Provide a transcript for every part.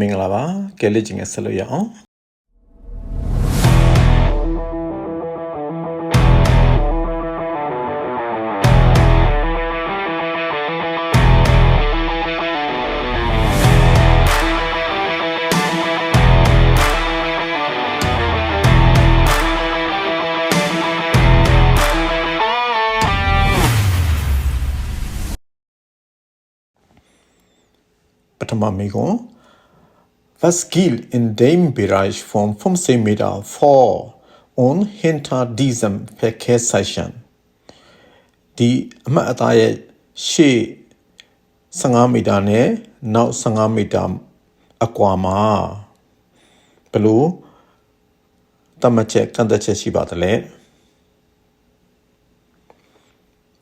မင်္ဂလာပါကဲလေးချင်းနဲ့ဆက်လို့ရအောင်ပထမမိကွန် Was gilt in dem Bereich von 15 Meter vor und hinter diesem Verkehrszeichen ဒီအမှတ်အသားရဲ့ရှေ့15မီတာနဲ့နောက်15မီတာအကွာမှာဘယ်လို့တတ်မှတ်ချက်ကန့်သက်ချက်ရှိပါတယ်လဲ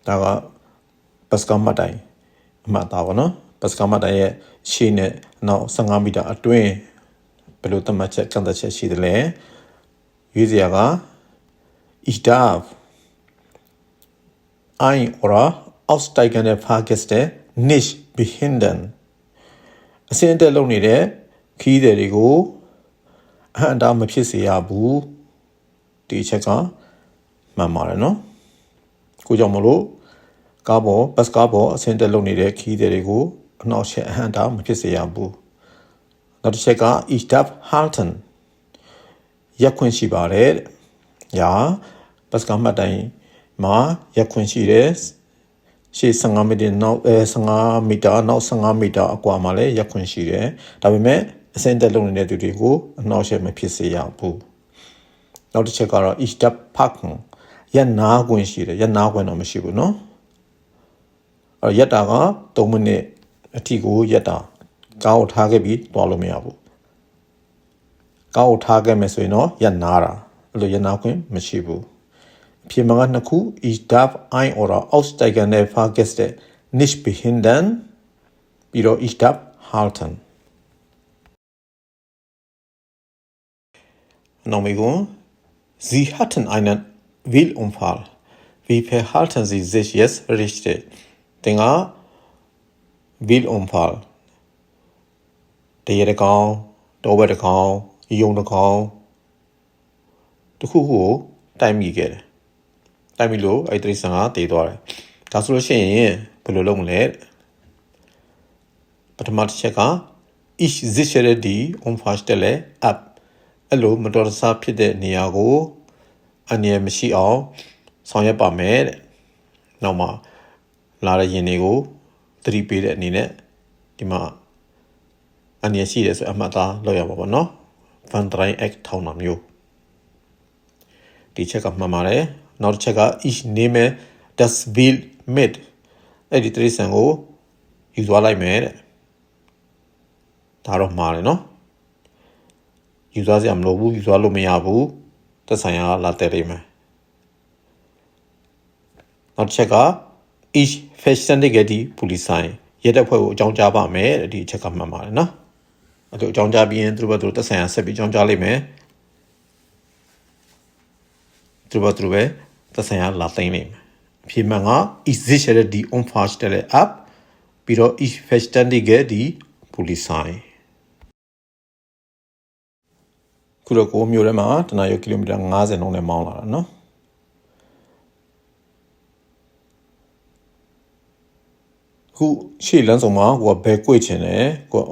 ဒါကပတ်စကမတ်တိုင်းအမှတ်အသားပါနော် ပတ်စကမတ်တိုင်းရဲ့ရှေ့နဲ့နောက်15မီတာအတွင်းဘယ်လိုတတ်မှတ်ချက်ကန့်သက်ချက်ရှိတယ်လဲရွေးစရာက ich darf ein oder aussteigende Fahrgäste nicht behindern အစင်းအတက်လုပ်နေတဲ့ခီးသည်တွေကိုအဟံတာမဖြစ်စေရဘူးဒီအချက်ကမှန်ပါတယ်နော်ကိုကြောင့်မလို့ကားပေါ်ဘတ်ကားပေါ်အစင်းအတက်လုပ်နေတဲ့ခီးသည်တွေကို အနောက်ရှက်အဟံတာမဖြစ်စေရဘူးနောက်တစ်ချက်က ich darf halten ရက်ခွင့်ရှိပါတယ်တဲ့။ညာပတ်စကမှတ်တိုင်းမှာရက်ခွင့်ရှိတယ်။ရှေ့15မီတာနောက်အဲ15မီတာနောက်15မီတာအကွာမှာလည်းရက်ခွင့်ရှိတယ်။ဒါပေမဲ့အစင်းတက်လုံနေတဲ့သူတွေကိုအနောက်ရှက်မဖြစ်စေရဘူး။နောက်တစ်ချက်ကတော့ ich darf parken ရက်နာခွင့်ရှိတယ်။ရက်နာခွင့်တော့မရှိဘူးနော်။အဲရက်တာက3မိနစ် အထိကိုရက်တာကားကိုထားခဲ့ပြီးတွားလို့မရဘူး။ ကောက်ကိုထားခဲ့မယ်ဆိုရင်တော့ရနာတာအဲ့လိုရနာခွင့်မရှိဘူးအဖြစ်မှန်ကနှစ်ခု ich darf ein oder aussteigende Fahrgäste nicht behindern ပြီးတော့ ich darf halten နောက်မီကွန် Sie hatten einen Wheelunfall wie verhalten Sie sich jetzt richtig တင်က Wheelunfall တရေတကောင်တောဘက်တကောင်ယုံတကောင်တခုခုကိုတိုက်မိခဲ့တယ်တိုက်မိလို့အဲ့ဒီတိရစ္ဆာန်ကတည်သွားတယ်ဒါဆိုလို့ရှိရင်ဘယ်လိုလုပ်မလဲပထမတစ်ချက်က ich sichere die Unfallstelle ab အဲ့လိုမတော်တဆဖြစ်တဲ့နေရာကိုအန္တရာယ်မရှိအောင်ဆောင်ရွက်ပါမယ်တဲ့နောက်မှလာတဲ့ရင်တွေကို သတိပေးတဲ့အနေနဲ့ဒီမှာအန်ရရှိတယ်ဆိုအမှတ်သားလောက်ရပါပါနော် Van Drey Act ထောင်းတာမျိုးဒီချက်ကမှန်ပါတယ်နောက်တစ်ချက်က ich nehme das Bild mit အဲ့ဒီတရိစံကိုယူသွားလိုက်မယ်တဲ့ဒါတော့မှားတယ်နော်ယူသွားစရာမလိုဘူးယူသွားလို့မရဘူးသက်ဆိုင်ရာလာတဲ့လိမ့်မယ်နောက်တစ်ချက်က ich verständige die Polizei ရဲတပ်ဖွဲ့ကိုအကြောင်းကြားပါမယ်တဲ့ဒီအချက်ကမှန်ပါတယ်နော်အဲ့လိုအကြောင်းကြားပြီးရင်သူတို့ဘက်သူတို့သက်ဆိုင်ရာဆက်ပြီးအကြောင်းကြားလိမ့်မယ်သူတို့ဘက်သူတို့ပဲသက်ဆိုင်ရာလာသိမ်းလိမ့်မယ်အဖြစ်မှန်က ich sichere die Unfallstelle ab ပြီးတော့ ich verständige die Polizei ခုတော့ကိုမျိုးထဲမှာတနအီကီလိုမီတာ90နှုန်းနဲ့မောင်းလာတာနော် ခုရှေ့လမ်းဆောင်မှာကိုကဘယ်ကွေ့ချင်တယ်ကိုက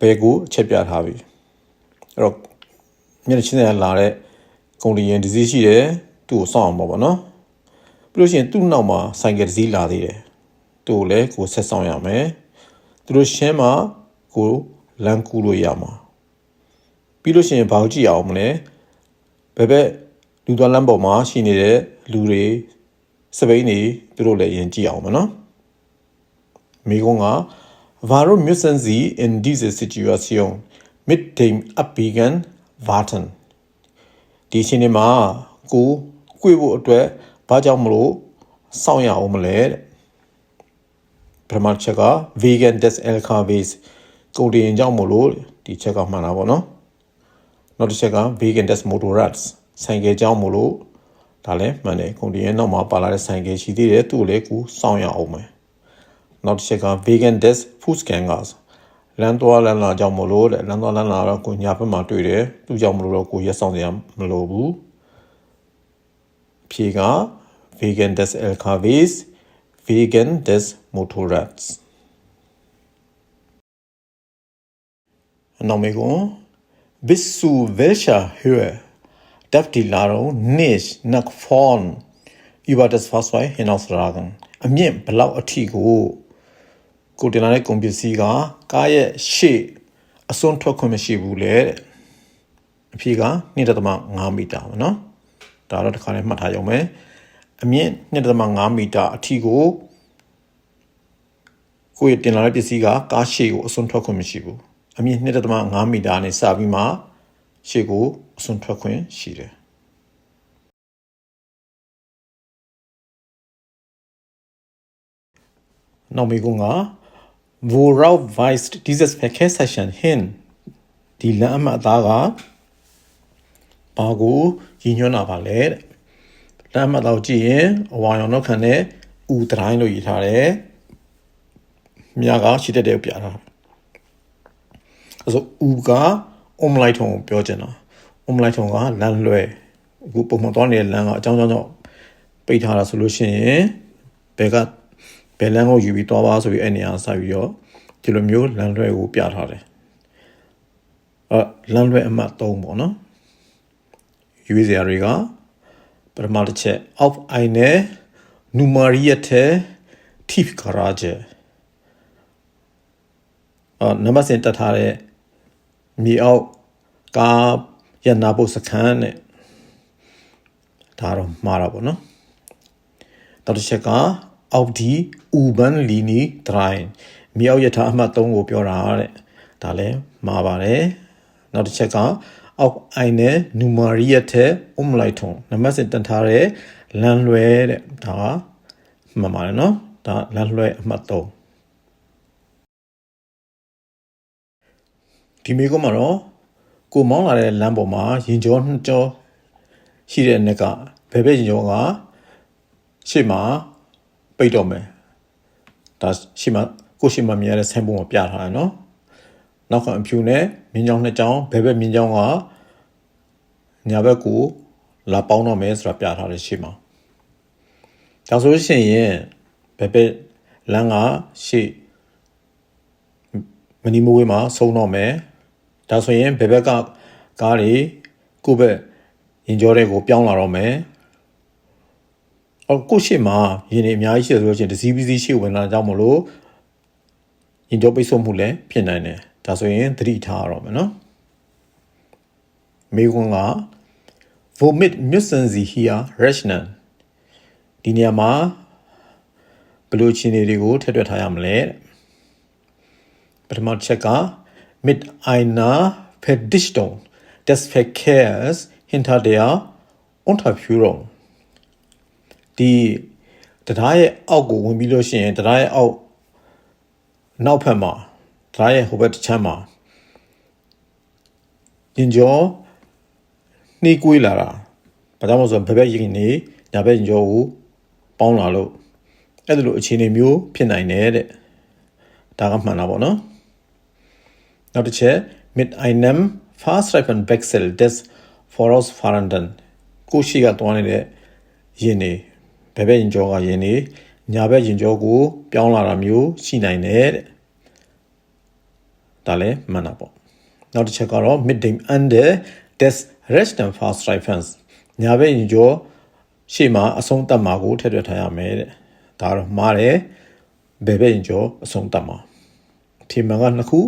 ဘယ်ကိုအချက်ပြထားပြီအဲ့တော့မျက်နှာချင်းဆိုင်လာတဲ့ကုန်တင်ရင်ဒီစီးရှိတယ်သူ့ကိုစောင့်အောင်ပေါ့ဗောနော်ပြီးလို့ရှိရင်သူ့နောက်မှာဆိုင်ကယ်တစ်စီးလာသေးတယ်သူ့ကိုလည်းကိုဆက်ဆောင်ရမယ်သူတို့ရှင်းမှာကိုလမ်းကူးလို့ရမှာပြီးလို့ရှိရင်ဘာကိုကြည့်အောင်မလဲဘယ်ဘက်လူသွားလမ်းပေါ်မှာရှိနေတဲ့လူတွေစပိန်တွေသူတို့လည်းရင်ကြည့်အောင်မနော် Megonga, warum müssen Sie in dieser Situation mit dem Abbiegen warten? ဒီအချိန်ဒီမှာကိုကြွေဖို့အတွက်ဘာကြောင့်မလို့စောင့်ရအောင်မလဲတဲ့ပထမချက်က vegan des LKVs ကိုတင်ကြောင့်မလို့ဒီချက်ကမှန်တာပေါ့နော်နောက်တစ်ချက်က vegan des motorrads ဆိုင်ကယ်ကြောင့်မလို့ဒါလည်းမှန်တယ်ကိုတင်ရဲ့နောက်မှာပါလာတဲ့ဆိုင်ကယ်ရှိသေးတယ်သူ့ကိုလည်းကိုစောင့်ရအောင်မယ် နောက်တစ်ချက်က vegan desk food scanners လမ်းသွားလမ်းလာကြောင့်မလို့တဲ့လမ်းသွားလမ်းလာတော့ကိုညာဘက်မှာတွေ့တယ်သူ့ကြောင့်မလို့တော့ကိုရက်ဆောင်စရာမလိုဘူးဖြေက vegan des LKWs vegan des Motorrads နောက်မေကွန် bis zu welcher Höhe darf die Ladung nicht nach vorn über das Fahrzeug hinausragen အမြင့်ဘယ်လောက်အထိကို ကိုတင်လာတဲ့ကုန်ပစ္စည်းကကားရဲ့ရှေ့အစွန်းထွက်ခွင့်မရှိဘူးလေတဲ့အဖြေက2.5မီတာပေါ့နော်ဒါတော့တစ်ခါလေးမှတ်ထားကြအောင်မယ်အမြင့်2.5မီတာအထိကိုကိုယ်တင်လာတဲ့ပစ္စည်းကကားရှေ့ကိုအစွန်းထွက်ခွင့်မရှိဘူးအမြင့်2.5မီတာနဲ့စပြီးမှရှေ့ကိုအစွန်းထွက်ခွင့်ရှိတယ်နောက်မေကုန်းက worauf weist dieses Verkehrszeichen hin ဒီလမ်းအမှတ်အသားကဘာကိုရည်ညွှန်းတာပါလဲတဲ့လမ်းအမှတ်အသားကိုကြည့်ရင်အဝါရောင်တော့ခံတဲ့ဥတိုင်းလို့ရေးထားတယ်မြားကရှိတဲ့တဲ့ပြထားအဲဆိုဥကအုံမလိုက်ထုံကိုပြောချင်တာအုံမလိုက်ထုံကလမ်းလွဲအခုပုံမှန်သွားနေတဲ့လမ်းကအကြောင်းကြောင့်ကြောင့်ပိတ်ထားတာဆိုလို့ရှိရင်ဘယ်က ဘယ်လမ်းကိုယူပြီးသွားပါဆိုပြီးအဲ့နေရာဆက်ပြီးတော့ဒီလိုမျိုးလမ်းလွဲကိုပြထားတယ်အဲလမ်းလွဲအမှတ်3ပေါ့နော်ရွေးစရာတွေကပထမတစ်ချက် auf eine nummerierte Tiefgarage အာနံပါတ်စင်တက်ထားတဲ့မြေအောက်ကားရနာဖို့စခန်းနဲ့ဒါတော့မှားတာပေါ့နော်နောက်တစ်ချက်က auf die U-Bahn Linie 3မြေအောက်ရထားအမှတ်3ကိုပြောတာတဲ့ဒါလည်းမှားပါတယ်နောက်တစ်ချက်က auf eine nummerierte Umleitung နံပါတ်စင်တက်ထားတဲ့လမ်းလွဲတဲ့ဒါကမှန်ပါတယ်နော်ဒါလမ်းလွဲအမှတ်3ဒီမေကုန်းမှာတော့ကိုမောင်းလာတဲ့လမ်းပေါ်မှာရင်ကျော်နှစ်ကျော်ရှိတဲ့နက်ကဘယ်ဘက်ရင်ကျော်ကရှေ့မှာ ပိတ်တော့မယ်ဒါရှေ့မှာကိုရှေ့မှာမြင်ရတဲ့ဆန်ပုံကိုပြထားတယ်နော်နောက်ကအဖြူနဲ့မြင်းချောင်းနှစ်ချောင်းဘယ်ဘက်မြင်းချောင်းကညာဘက်ကိုလာပေါင်းတော့မယ်ဆိုတာပြထားတယ်ရှေ့မှာဒါဆိုလို့ရှိရင်ဘယ်ဘက်လမ်းကရှေ့မနီမိုးဝေးမှာဆုံးတော့မယ်ဒါဆိုရင်ဘယ်ဘက်ကကားတွေကိုယ့်ဘက်ရင်ကျော်တဲ့ကိုပြောင်းလာတော့မယ် အော်ကိုရှိမှာယင်းနေအများကြီးရှိတယ်ဆိုလို့ချင်းဒစီပီစီရှိဝင်လာကြမလို့ရင်ကျော်ပိတ်ဆို့မှုလည်းဖြစ်နိုင်တယ်ဒါဆိုရင်သတိထားရတော့မယ်နော်မေကွန်းက womit müssen sie hier rechnen ဒီနေရာမှာဘယ်လိုခြေနေတွေကိုထည့်တွက်ထားရမလဲပထမချက်က mit einer Verdichtung des Verkehrs hinter der Unterführung ဒီတရားရဲ့အောက်ကိုဝင်ပြီးလို့ရှိရင်တရားရဲ့အောက်နောက်ဖက်မှာတရားရဲ့ဟိုဘက်တစ်ချမ်းမှာရင်ကျော်နှီးကွေးလာတာဘာကြောင့်လဲဆိုတော့ဘယ်ဘက်ရင်နေညာဘက်ရင်ကျော်ကိုပေါင်းလာလို့အဲ့ဒါလိုအခြေအနေမျိုးဖြစ်နိုင်တယ်တဲ့ဒါကမှန်တာပေါ့နော်နောက်တစ်ချက် mit einem Fahrstreifenwechsel des Vorausfahrenden ကိုရှိကတွားနေတဲ့ယင်နေ ဘယ်ဘက်ရင်ကျော်ကယင်နေညာဘက်ရင်ကျော်ကို ပြောင်းလာတာမျိုးရှိနိုင်တယ်တဲ့ဒါလည်းမှန်တာပေါ့နောက်တစ်ချက်ကတော့ mit dem Ende des rechten Fahrstreifens ညာဘက်ရင်ကျော်ရှေ့မှာအဆုံးသတ်မှာကိုထည့်တွက်ထားရမယ်တဲ့ဒါတော့မှားတယ်ဘယ်ဘက်ရင်ကျော်အဆုံးသတ်မှာဖြေမှန်ကနှစ်ခု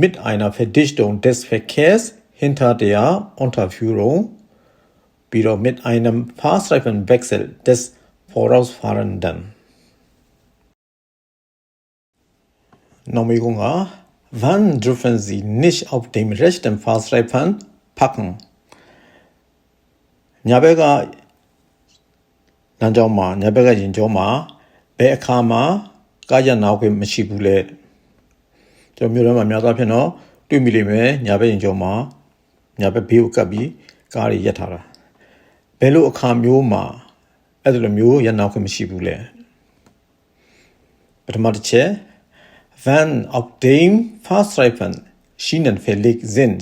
mit einer Verdichtung des Verkehrs hinter der Unterführung ပြီးတော့ mit einem Fahrstreifenwechsel des Vorausfahrenden နောက်မေကုန်းက wann dürfen Sie nicht auf dem rechten Fahrstreifen parken ညာဘက်ကလမ်းကြောင်းမှာညာဘက်ကရင်ကျောင်းမှာဘယ်အခါမှာကားရနောက်ခွင့်မရှိဘူးလေကျွန်တော်မျိုးထဲမှာများသောအားဖြင့်တော့တွေ့မိလိမ့်မယ်ညာဘက်ရင်ကျော်မှာညာဘက်ဘေးကိုကပ်ပြီးကားတွေရက်ထားတာ ဘယ်လိုအခါမျိုးမှာအဲ့ဒီလိုမျိုးရနောက်ခွင့်မရှိဘူးလဲပထမတစ်ချက် van auf dem Fahrstreifen schienen verlegt sind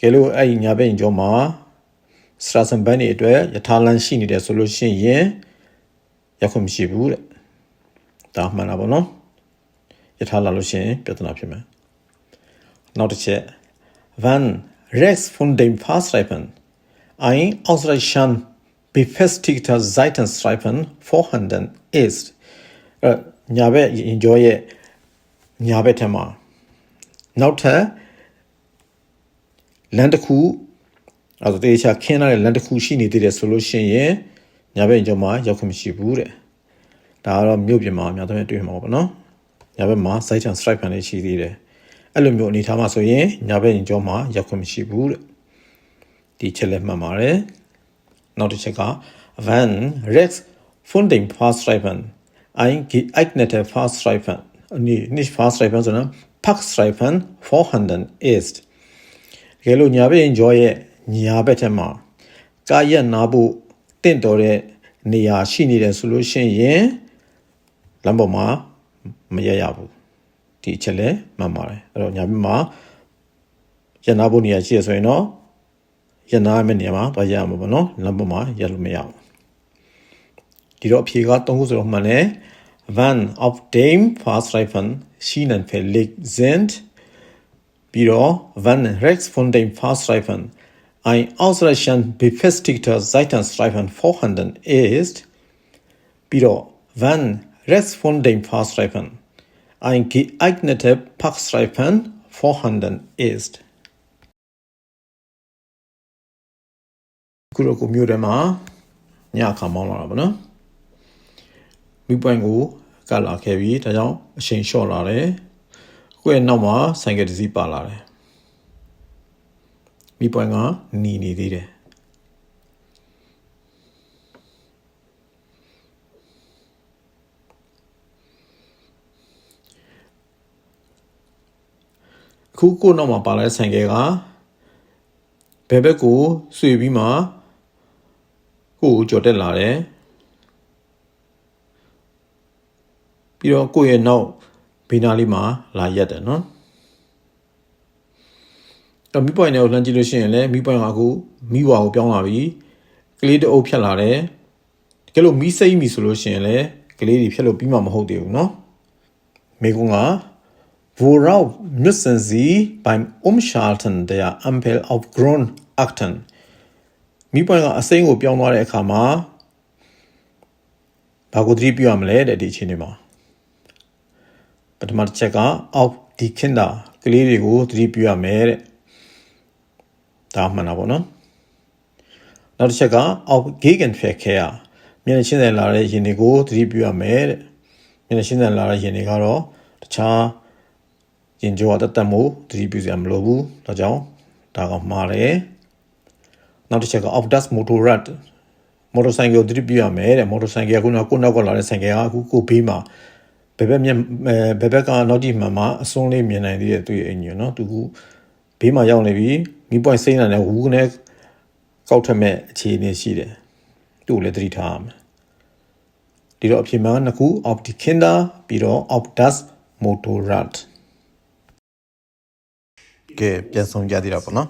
ကဲလို့အဲ့ဒီညာဘက်ကျော်မှာစရာစံဘန်တွေအတွက်ယထာလန်ရှိနေတယ်ဆိုလို့ရှိရင်ရောက်ခွင့်မရှိဘူးတဲ့ဒါမှန်တာပေါ့နော်ယထာလာလို့ရှိရင်ပြဿနာဖြစ်မယ်နောက်တစ်ချက် van rechts von dem Fahrstreifen ein Ausreichern befestigter Seitenstreifen vorhanden ist အဲ့ညာဘက်ရင်ကျော်ရဲ့ညာဘက်ထက်မှာနောက်ထပ်လမ်းတစ်ခုအဲဒါတေချာခင်းလာတဲ့လမ်းတစ်ခုရှိနေသေးတယ်ဆိုလို့ရှိရင်ညာဘက်ရင်ကျော်မှာရောက်ခွင့်မရှိဘူးတဲ့ဒါကတော့မြို့ပြင်မှာအများသုံးတွေ့မှာပေါ့နော်ညာဘက်မှာ site and stripe တွေရှိသေးတယ်အဲ့လိုမျိုးအနေထားမှာဆိုရင်ညာဘက်ရင်ကျော်မှာရောက်ခွင့်မရှိဘူးတဲ့ ဒီချက်လက်မှတ်ပါတယ်နောက်တစ်ချက်က van rex funding fastreifen ein geeigneter fastreifen nee nicht fastreifen sondern packstreifen vorhanden ist တကယ်လို့ညာဘက်ရင်ကျော်ရဲ့ညာဘက်ထက်မှာကာရက်နာဖို့တင့်တော်တဲ့နေရာရှိနေတယ်ဆိုလို့ရှိရင်လမ်းပေါ်မှာမရရဘူးဒီအချက်လဲမှန်ပါတယ်အဲ့တော့ညာဘက်မှာရနာဖို့နေရာရှိရဆိုရင်တော့ ရနာမယ့်နေရာမှာသွားရမှာပေါ့နော်လမ်းပေါ်မှာရလို့မရဘူးဒီတော့အဖြေက၃ခုဆိုတော့မှန်တယ် Van auf dem Fahrstreifen Schienen verlegt sind ပြီးတော့ Van rechts von dem Fahrstreifen ein ausreichend befestigter Seitenstreifen vorhanden ist ပြီးတော့ Van rechts von dem Fahrstreifen ein geeigneter Parkstreifen vorhanden ist ခုတော့ကိုမျိုးထဲမှာညအခါမောင်းလာတာဗောနော်မိပွင့်ကိုကတ်လာခဲ့ပြီဒါကြောင့်အချိန်လျှော့လာတယ်ကိုယ့်ရဲ့နောက်မှာဆိုင်ကယ်တစ်စီးပါလာတယ်မိပွင့်ကหนีနေသေးတယ်ခုကိုနောက်မှာပါလာတဲ့ဆိုင်ကယ်ကဘယ်ဘက်ကိုဆွေပြီးမှ ကိုကိုကြော်တက်လာတယ်ပြီးတော့ကိုယ့်ရဲ့နောက်ဘေးနားလေးမှာလာရက်တယ်နော်တော့မိပွိုင်နဲ့ကိုလှမ်းကြည့်လို့ရှိရင်လည်းမိပွိုင်ကအခုမိဝါကိုပြောင်းလာပြီကလေးတအုပ်ဖြတ်လာတယ်တကယ်လို့မိစိမ့်ပြီဆိုလို့ရှိရင်လည်းကလေးတွေဖြတ်လို့ပြီးမှမဟုတ်သေးဘူးနော်မိကုန်းက Worauf müssen Sie beim Umschalten der Ampel auf Grün achten? မိပွိုင်ကအစိမ်းကိုပြောင်းသွားတဲ့အခါမှာဘာကိုသတိပြုရမလဲတဲ့ဒီအချိန်လေးမှာပထမတစ်ချက်က auf die Kinder ကလေးတွေကိုသတိပြုရမယ်တဲ့ဒါမှန်တာပေါ့နော်နောက်တစ်ချက်က auf Gegenverkehr မျက်နှာချင်းဆိုင်လာတဲ့ယင်တွေကိုသတိပြုရမယ်တဲ့မျက်နှာချင်းဆိုင်လာတဲ့ယင်တွေကတော့တခြားယင်ကြောတတ်တတ်မှုသတိပြုစရာမလိုဘူးဒါကြောင့်ဒါကမှားတယ် နောက်တစ်ချက်က auf das Motorrad မော်တော်ဆိုင်ကယ်ကိုသတိပြုရမယ်တဲ့မော်တော်ဆိုင်ကယ်ကခုနကကိုနောက်ကလာတဲ့ဆိုင်ကယ်ကအခုကိုဘေးမှာဘယ်ဘက်မျက်ဘယ်ဘက်ကနောက်ဒီမှန်မှာအစွန်းလေးမြင်နိုင်သေးတယ်သူ့ရဲ့အင်ဂျင်နော်သူကဘေးမှာရောက်နေပြီမိပွိုင်စိမ့်လာတဲ့ဝူးနဲ့ကောက်ထမဲ့အခြေအနေရှိတယ်သူ့ကိုလည်းသတိထားရမယ်ဒီတော့အဖြစ်မှန်နှစ်ခု auf die Kinder ပြီးတော့ auf das Motorrad ကဲပြန်ဆုံးကြသေးတာပေါ့နော်